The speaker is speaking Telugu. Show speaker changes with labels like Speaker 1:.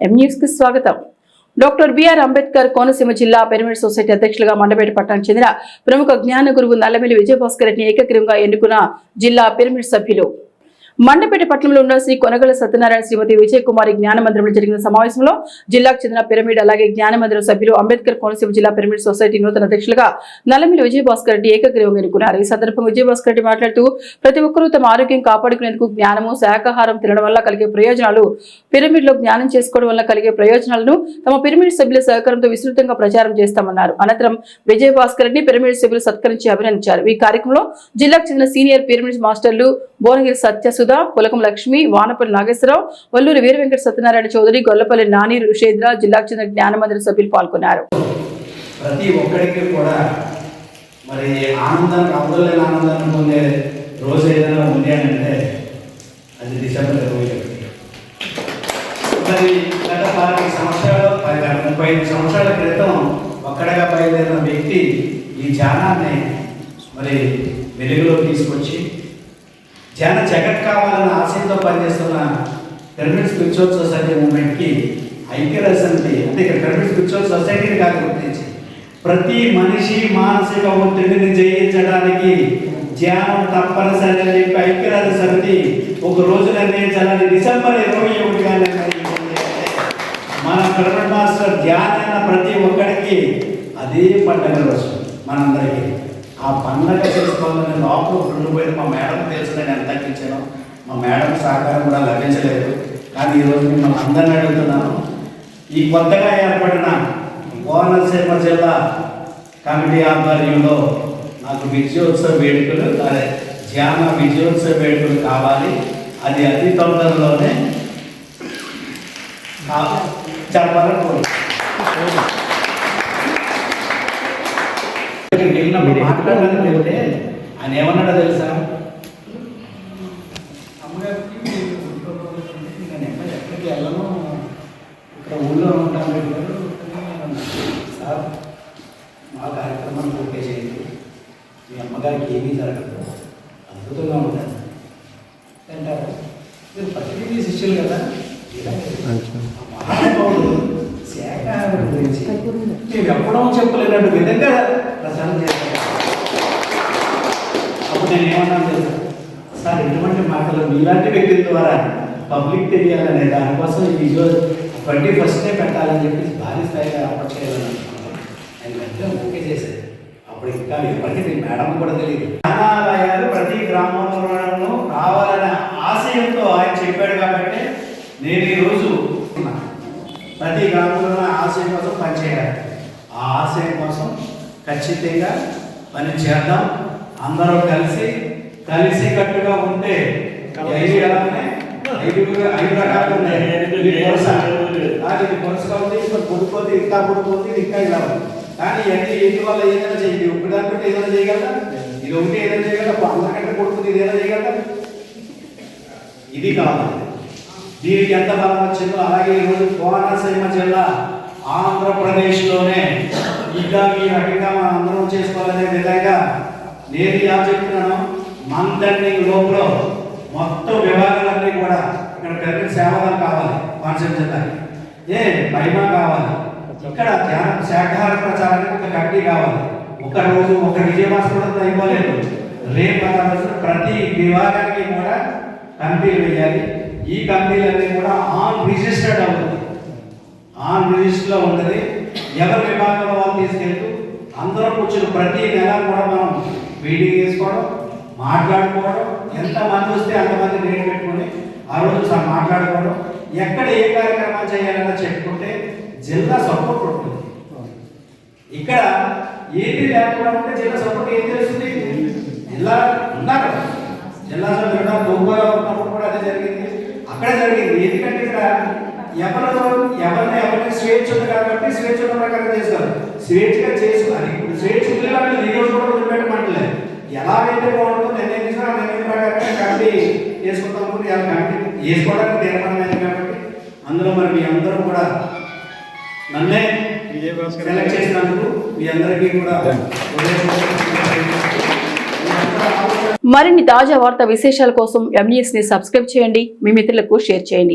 Speaker 1: ఎం కి స్వాగతం. డాక్టర్ బిఆర్ అంబేద్కర్ కోనసీమ జిల్లా పిరమిడ్ సొసైటీ అధ్యక్షులుగా మండపేట పట్టణం చెందిన ప్రముఖ జ్ఞాన గురువు నల్లమిల్లి విజయభాస్కర్ రెడ్డిని ఏకగ్రీవంగా ఎన్నుకున్న జిల్లా పిరమిడ్ సభ్యులు మండపేట పట్టణంలో ఉన్న శ్రీ కొనగల సత్యనారాయణ శ్రీమతి విజయ కుమారి జ్ఞానమందిరంలో జరిగిన సమావేశంలో జిల్లాకు చెందిన పిరమిడ్ అలాగే జ్ఞానమందిరం సభ్యులు అంబేద్కర్ కోనసీమ జిల్లా పిరమిడ్ సొసైటీ నూతన అధ్యక్షులుగా నల్లమిల్లి విజయభాస్కర్ రెడ్డి ఏకగ్రీవం ఎన్నుకున్నారు. ఈ సందర్భంగా విజయభాస్కర్ రెడ్డి మాట్లాడుతూ ప్రతి ఒక్కరూ తమ ఆరోగ్యం కాపాడుకునేందుకు జ్ఞానము శాకాహారం తినడం వల్ల కలిగే ప్రయోజనాలు పిరమిడ్లో జ్ఞానం చేసుకోవడం వల్ల కలిగే ప్రయోజనాలను తమ పిరమిడ్ సభ్యుల సహకారంతో విస్తృతంగా ప్రచారం చేస్తామన్నారు. అనంతరం విజయభాస్కర్ రెడ్డి పిరమిడ్ సభ్యులు సత్కరించి అభినందించారు. ఈ కార్యక్రమంలో జిల్లాకు చెందిన సీనియర్ పిరమిడ్ మాస్టర్లు భువనగిరి సత్యసుధ పులకం లక్ష్మి వానపల్లి నాగేశ్వరరావు వల్లూరి వీర వెంకట సత్యనారాయణ చౌదరి గొల్లపల్లి నాని ఋషేంద్ర జిల్లాకు చెందిన జ్ఞానమందిర సభ్యులు పాల్గొన్నారు.
Speaker 2: ప్రతి ఒక్కరికి కూడా మరి ఆనందానికి అందులేని ఆనందాన్ని పొందే రోజు ఏదైనా ఉంది అని అంటే అది డిసెంబర్ ఇరవై ఒకటి మరి గత పాతిక సంవత్సరాలు ముప్పై ఐదు సంవత్సరాల క్రితం ఒక్కడగా బయలుదేరిన వ్యక్తి ఈ ధ్యానాన్ని మరి వెలుగులో తీసుకొచ్చి జన జగత్ కావాలన్న ఆశయంతో పనిచేస్తున్న పిరమిడ్ స్పిరిచువల్ సొసైటీ మూమెంట్కి ఐక్యరసంతి అంటే ఇక్కడ పిరమిడ్ స్పిరిచువల్ సొసైటీని కాదు గుర్తించి ప్రతి మనిషి మానసిక ఒత్తిడిని జయించడానికి ధ్యానం తప్పనిసరి అని చెప్పి ఐక్యరాజ్య సమితి ఒక రోజు నిర్ణయించాలని డిసెంబర్ ఇరవై ఒకటిగా మన ప్రణ మాస్టర్ ధ్యాన ప్రతి ఒక్కరికి అదే పండగ రోజు మనందరికీ. ఆ పండగ చేసుకోవాలని లోపల ఉండిపోయింది మా మేడం తెలుసు నేను ఎంత తగ్గించాను. మా మేడం సహకారం కూడా లభించలేదు. కానీ ఈరోజు మిమ్మల్ని అందరిని అడుగుతున్నాను. ఈ కొత్తగా ఏర్పడిన కోనసీమ జిల్లా కమిటీ ఆధ్వర్యంలో నాకు విజయోత్సవ వేడుకలు అదే ధ్యాన విజయోత్సవ వేడుకలు కావాలి. అది అతి తొందరలోనే చెప్పాలనుకుంటున్నాను వెళ్ళినప్పుడు మాట్లాడాలని వెళ్తే ఆయన ఏమన్నాడో తెలుసా? అమ్మగారికి నేను ఎక్కడికి వెళ్ళను. ఇక్కడ ఊళ్ళో ఉంటాను సార్ మా కార్యక్రమాన్ని పూర్తి చేయండి మీ అమ్మగారికి ఏమీ జరగదు. అద్భుతంగా ఉంటుంది అంటారు. మీరు పత్రిక శిష్యులు కదా? ఇలా మహానుభావుడు శాఖాహారం గురించి మేము ఎప్పుడో చెప్పలేనట్టు విధంగా ప్రచారం చేస్తాం అప్పుడు నేను ఏమన్నాను తెలుసా? సార్ ఎటువంటి మాటలు? మీలాంటి వ్యక్తుల ద్వారా పబ్లిక్ తెలియాలనే దానికోసం ఈ వీడియో ట్వంటీ ఫస్ట్నే పెట్టాలని చెప్పి భారీ స్థాయిలో ఏర్పాటు చేయాలని అనుకున్నాను. ఆయన ఓకే చేశారు. అప్పుడు ఇంకా ఎప్పటికీ మేడం కూడా తెలియదు. జ్ఞానాలయాలు ప్రతి గ్రామంలోనూ కావాలనే ఆశయంతో ఆయన చెప్పాడు కాబట్టి నేను ఈరోజు ప్రతి గ్రామంలో ఆశయం కోసం పనిచేయాలి. ఆ ఆశయం కోసం ఖచ్చితంగా పని చేద్దాం. అందరూ కలిసి కలిసి కట్టుగా ఉంటే ఐదు రకాలు ఉన్నాయి. ఇది ఇప్పుడు ఇంకా పుడుకోతే ఇది ఇంకా ఇలా ఉంది. కానీ ఎన్ని ఎన్ని వల్ల ఏదైనా చేయండి దాంట్లో ఏదైనా చేయగలరా ఇది ఒకటి ఏదైనా చేయగలరా అందరికంటే కొడుతుంది ఇది ఏదైనా చేయగలరా ఇది కావాలి దీనికి ఎంత బలం వచ్చిందో అలాగే ఈరోజు కోనసీమ జిల్లా ఆంధ్రప్రదేశ్లోనే ఇంకా ఈ రకంగా మనం అందరం చేసుకోవాలనే విధంగా నేను ఇలా చెప్తున్నాను. మంత్ లోపల మొత్తం విభాగాలన్నీ కూడా ఇక్కడ పెద్ద సేవలు కావాలి కోనసీమ జిల్లాకి ఏ మహిమ కావాలి. ఇక్కడ ధ్యానం శాఖాహార ప్రచారానికి ఒక కమిటీ కావాలి. ఒక రోజు ఒక విజయవాద కూడా ఇవ్వలేదు. రేపు ప్రతి విభాగానికి కూడా కమిటీలు వేయాలి. ఈ కమిటీలన్నీ కూడా ఆన్ రిజిస్టర్డ్ అవుతుంది. ఆన్ రిజిస్టర్లో ఉన్నది ఎవరి విభాగం తీసుకెళ్తూ అందరూ వచ్చిన ప్రతి నెల కూడా మనం మీటింగ్ చేసుకోవడం మాట్లాడుకోవడం ఎంతమంది వస్తే అంతమంది రేట్ పెట్టుకొని ఆ రోజు సార్ మాట్లాడుకోవడం ఎక్కడ ఏ కార్యక్రమాలు చేయాలన్నా చెప్పుకుంటే జిల్లా సపోర్ట్ ఉంటుంది. ఇక్కడ ఏది లేకుండా ఉంటే జిల్లా సపోర్ట్ ఏం తెలుస్తుంది? జిల్లా ఉన్నారు జిల్లా సభ్యులు దుర్గలో ఉన్నప్పుడు కూడా అదే జరిగింది. అక్కడ జరిగింది. ఎందుకంటే ఇక్కడ ఎవరిలో ఎవరిని ఎవరిని స్వేచ్ఛ ఉంది కాబట్టి స్వేచ్ఛ స్వేచ్ఛగా చేసు అది ఇప్పుడు స్వేచ్ఛ ఉంది నియోజకవర్గం ఈ ఎలాగైతే బాగుంటుందో నిర్ణయం తీసుకుని ఆ నిర్ణయం ప్రకారం కమిటీ చేసుకుంటాం అనుకుంటే ఇలా కమిటీ వేసుకోవడానికి తీర్మానమైంది కాబట్టి అందులో మరి మీ అందరూ కూడా నన్నే సెలెక్ట్ చేసినందుకు మీ అందరికీ కూడా
Speaker 1: మరిన్ని తాజా వార్త విశేషాల కోసం ఎంఈఎస్ని సబ్స్క్రైబ్ చేయండి. మీ మిత్రులకు షేర్ చేయండి.